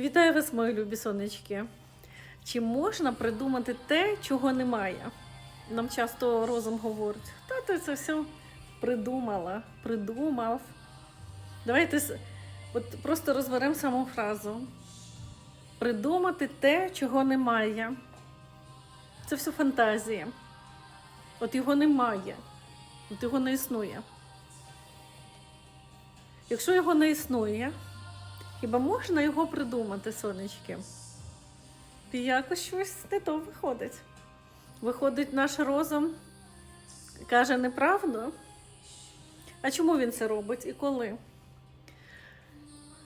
Вітаю вас, мої любі сонечки. Чи можна придумати те, чого немає? Нам часто розум говорить, та ти це все придумала, придумав. Давайте от просто розберемо саму фразу. Придумати те, чого немає. Це все фантазія. От його немає, от його не існує. Якщо його не існує, хіба можна його придумати, сонечки? І якось щось не то виходить. Виходить, наш розум каже неправду. А чому він це робить і коли?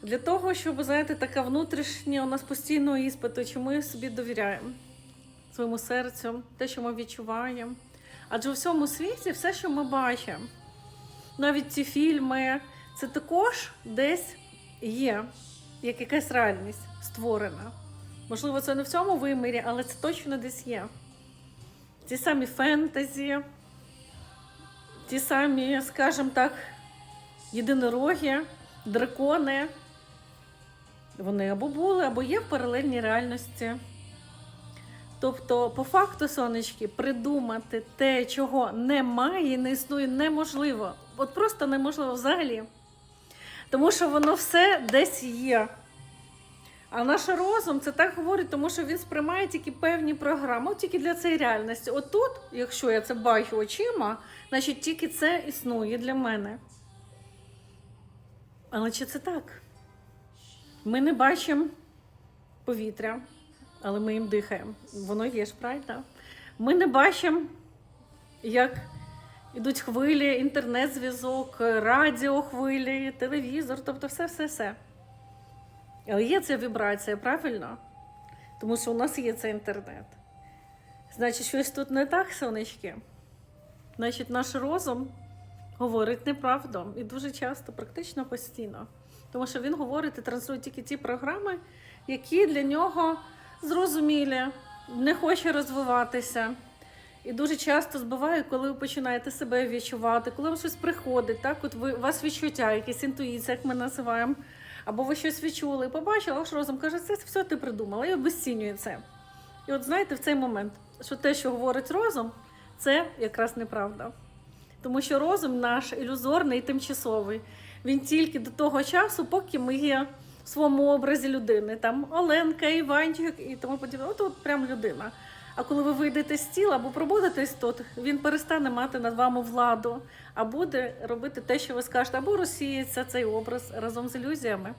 Для того, щоб, знаєте, така внутрішня у нас постійного іспиту, чи ми собі довіряємо своєму серцю, те, що ми відчуваємо. Адже у всьому світі все, що ми бачимо, навіть ці фільми, це також десь є як якась реальність створена. Можливо, це не в цьому вимірі, але це точно десь є. Ті самі фентезі, ті самі, скажімо так, єдинороги, дракони. Вони або були, або є в паралельній реальності. Тобто, по факту, сонечки, придумати те, чого немає не існує, неможливо. От просто неможливо взагалі. Тому що воно все десь є. А наш розум це так говорить, тому що він сприймає тільки певні програми, тільки для цієї реальності. Отут, якщо я це бачу очима, значить тільки це існує для мене. Але чи це так? Ми не бачимо повітря, але ми їм дихаємо. Воно є ж, правда? Ми не бачимо, як ідуть хвилі, інтернет-зв'язок, радіохвилі, телевізор, тобто все-все-все. Але є ця вібрація, правильно? Тому що у нас є цей інтернет. Значить, щось тут не так, сонечки. Значить, наш розум говорить неправду і дуже часто, практично постійно. Тому що він говорить і транслює тільки ті програми, які для нього зрозумілі, не хоче розвиватися. І дуже часто збиває, коли ви починаєте себе відчувати, коли вам щось приходить, так? От ви, у вас відчуття, якісь інтуїція, як ми називаємо, або ви щось відчули і побачили, ваш розум каже, це все ти придумала, і обесцінює це. І от знаєте, в цей момент, що те, що говорить розум, це якраз неправда. Тому що розум наш ілюзорний і тимчасовий. Він тільки до того часу, поки ми є в своєму образі людини. Там Оленка, Іванчик і тому подібне. От прям людина. А коли ви вийдете з тіла або пробудетесь тут, він перестане мати над вами владу, а буде робити те, що ви скажете, або розсіється цей образ разом з ілюзіями.